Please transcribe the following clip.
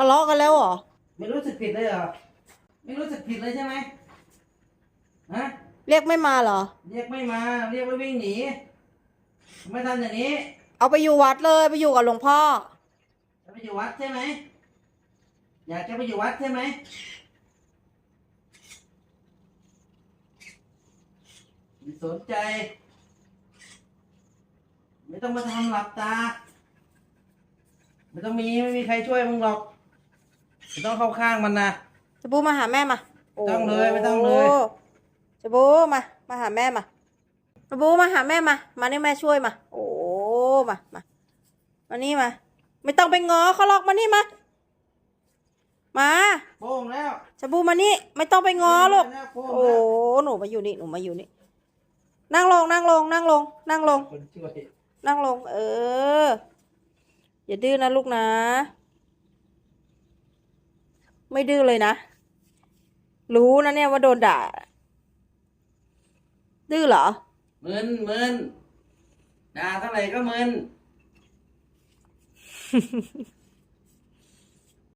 ทะเลาะกันแล้วเหรอ ไม่รู้สึกผิดเลยเหรอ ไม่รู้สึกผิดเลยใช่ไหมฮะ เรียกไม่มาเหรอ เรียกไม่มา เรียกแล้ววิ่งหนีทำไม่ทำอย่างนี้เอาไปอยู่วัดเลยไปอยู่กับหลวงพ่อ จะไปอยู่วัดใช่ไหม อยากจะไปอยู่วัดใช่ไหมไม่สนใจ ไม่ต้องมาทำหลับตา ไม่ต้องมี ไม่มีใครช่วยมึงหรอก ไม่ต้องเข้าข้างมันนะ จะบูมาหาแม่มาไม่ต้องเลยไม่ต้องเลย โจะบูมา มาหาแม่มาจะบูมาหาแม่มา มานี่แม่ช่วยมา โอ้ มา มามานี่มา ไม่ต้องไปง้อเขาหรอกมานี่มา มาโป้งแล้วจะบูมานี่ ไม่ต้องไปง้อลูก โป้งโอ้ แล้วหนูมาอยู่นี่ หนูมาอยู่นี่ นั่งลง นั่งลง นั่งลง นั่งลง คนช่วยนั่งลง เออ อย่าดื้อนะลูกนะ ไม่ดื้อเลยนะ รู้นะเนี่ยว่าโดนด่า ดื้อเหรอมึนมึนด่าเท่าไหร่ก็มึน